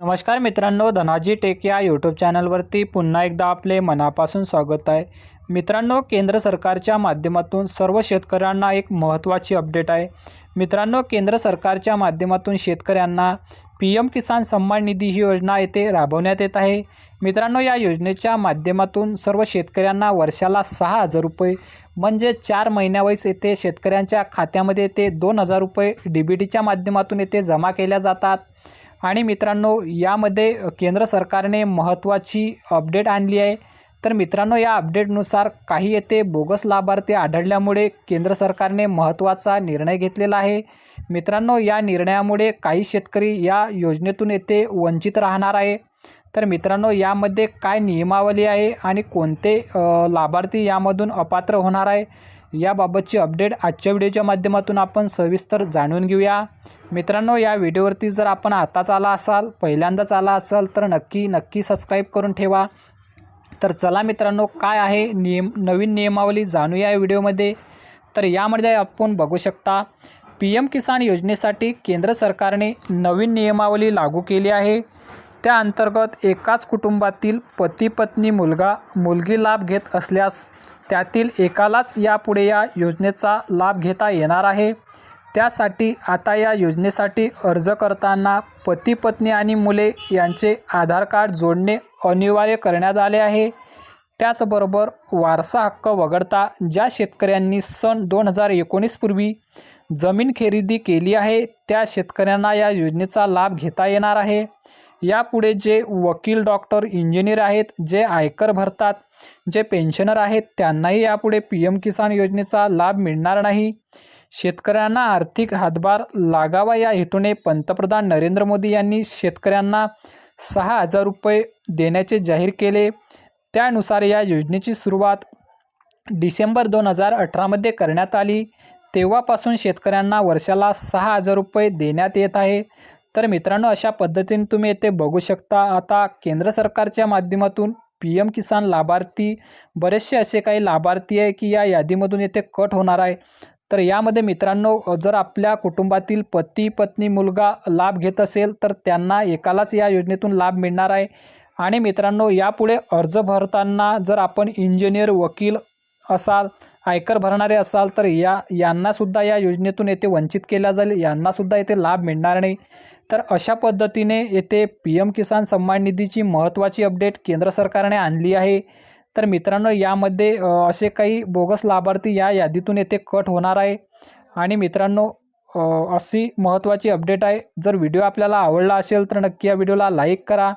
नमस्कार मित्रांनो धनाजी टेक या यूट्यूब चॅनलवरती पुन्हा एकदा आपले मनापासून स्वागत आहे. मित्रांनो केंद्र सरकारच्या माध्यमातून सर्व शेतकऱ्यांना एक महत्त्वाची अपडेट आहे. मित्रांनो केंद्र सरकारच्या माध्यमातून शेतकऱ्यांना पी एम किसान सन्मान निधी ही योजना येथे राबवण्यात येत आहे. मित्रांनो या योजनेच्या माध्यमातून सर्व शेतकऱ्यांना वर्षाला सहा हजार रुपये म्हणजे चार महिन्यावयस येथे शेतकऱ्यांच्या खात्यामध्ये ते दोन हजार रुपये डी बी टीच्या माध्यमातून येथे जमा केल्या जातात. आणि मित्रांनो यामध्ये केंद्र सरकारने महत्त्वाची अपडेट आणली आहे. तर मित्रांनो या अपडेटनुसार काही येथे बोगस लाभार्थी आढळल्यामुळे केंद्र सरकारने महत्त्वाचा निर्णय घेतलेला आहे. मित्रांनो या निर्णयामुळे काही शेतकरी या योजनेतून येथे वंचित राहणार आहे. तर मित्रांनो यामध्ये काय नियमावली आहे आणि कोणते लाभार्थी यामधून अपात्र होणार आहे याबाबतची अपडेट आजच्या व्हिडिओच्या माध्यमातून आपण सविस्तर जाणून घेऊया. मित्रांनो या व्हिडिओवरती जर आपण आताच आला असाल पहिल्यांदाच आला असाल तर नक्की नक्की सबस्क्राईब करून ठेवा. तर चला मित्रांनो काय आहे नियम नवीन नियमावली जाणूया या व्हिडिओमध्ये. तर यामध्ये आपण बघू शकता पी एम किसान योजनेसाठी केंद्र सरकारने नवीन नियमावली लागू केली आहे. त्या अंतर्गत एकाच कुटुंबातील पती पत्नी मुलगा मुलगी लाभ घेत असल्यास त्यातील एकालाच यापुढे या योजनेचा लाभ घेता येणार आहे. त्यासाठी आता या योजनेसाठी अर्ज करताना पती पत्नी आणि मुले यांचे आधार कार्ड जोडणे अनिवार्य करण्यात आले आहे. त्याचबरोबर वारसा हक्क वगळता ज्या शेतकऱ्यांनी सन दोन हजार एकोणीसपूर्वी जमीन खरेदी केली आहे त्या शेतकऱ्यांना या योजनेचा लाभ घेता येणार आहे. यापुढे जे वकील डॉक्टर इंजिनियर आहेत जे आयकर भरतात जे पेन्शनर आहेत त्यांनाही यापुढे पी एम किसान योजनेचा लाभ मिळणार नाही. शेतकऱ्यांना आर्थिक हातभार लागावा या हेतूने पंतप्रधान नरेंद्र मोदी यांनी शेतकऱ्यांना सहा हजार रुपये देण्याचे जाहीर केले. त्यानुसार या योजनेची सुरुवात डिसेंबर दोन हजार अठरामध्ये करण्यात आली. तेव्हापासून शेतकऱ्यांना वर्षाला सहा हजार रुपये देण्यात येत आहे. तर मित्रांनो अशा पद्धतीने तुम्ही येथे बघू शकता. आता केंद्र सरकारच्या माध्यमातून पी एम किसान लाभार्थी बरेचसे असे काही लाभार्थी आहे की या यादीमधून येथे कट होणार आहे. तर यामध्ये मित्रांनो जर आपल्या कुटुंबातील पती पत्नी मुलगा लाभ घेत असेल तर त्यांना एकालाच या योजनेतून लाभ मिळणार आहे. आणि मित्रांनो यापुढे अर्ज भरताना जर आपण इंजिनियर वकील असाल आयकर भरणारे असाल तर या यांनासुद्धा या योजनेतून येथे वंचित केल्या जाईल. यांनासुद्धा येथे लाभ मिळणार नाही. तर अशा पद्धतीने येथे पी एम किसान सन्मान निधीची महत्त्वाची अपडेट केंद्र सरकारने आणली आहे. तर मित्रांनो यामध्ये असे काही बोगस लाभार्थी या यादीतून येथे कट होणार आहे. आणि मित्रांनो अशी महत्त्वाची अपडेट आहे. जर व्हिडिओ आपल्याला आवडला असेल तर नक्की या व्हिडिओला लाईक करा.